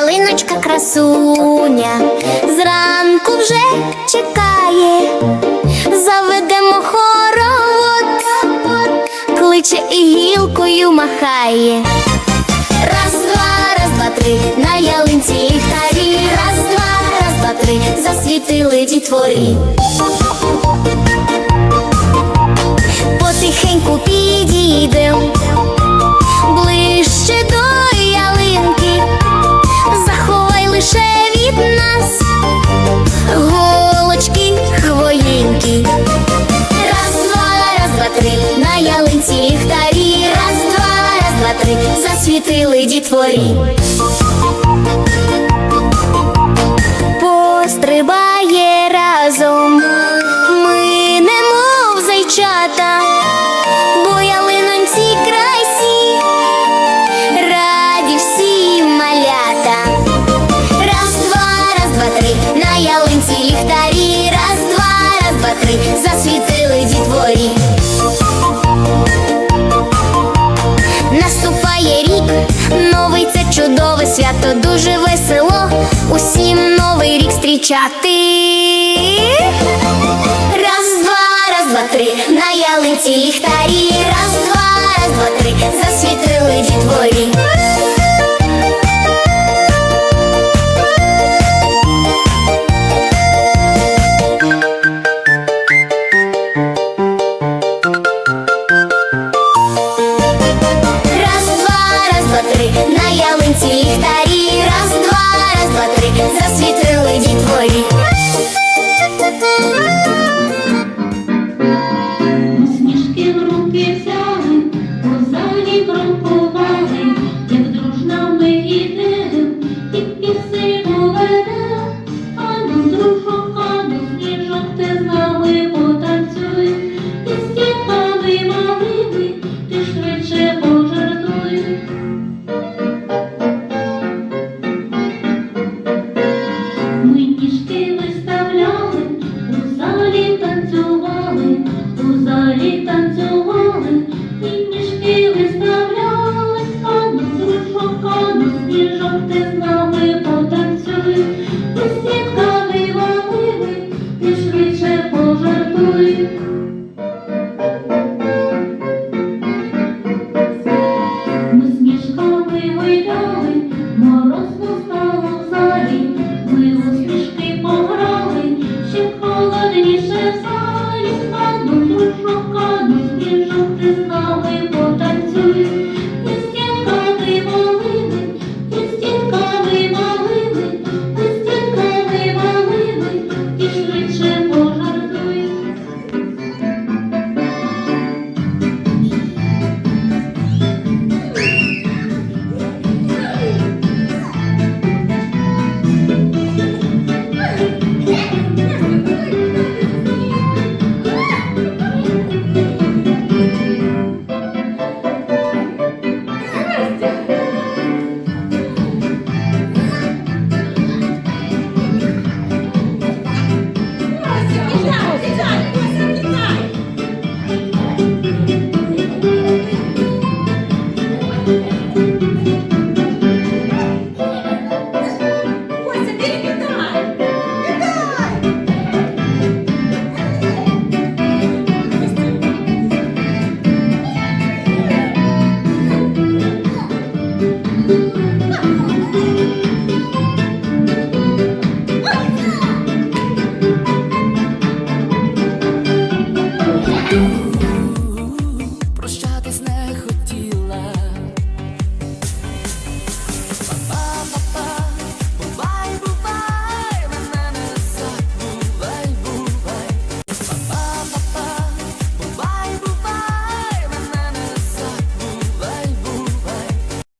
Ялиночка красуня, зранку вже чекає, заведемо хоровод, кличе і гілкою махає. Раз, два, раз, два, три, на ялинці ліхтарі, раз, два, раз, два, три, засвітили дітвори. прапори засвітили дітворі. Пострибає разом, ми немов зайчата, бо ялинонці красі, раді всі малята. Раз, два, раз, два, три, на ялинці ліхтарі, раз, два, раз, два, три, засвітили. усім новий рік зустрічати. Раз, два, раз, два, три, на ялинці ліхтарі. like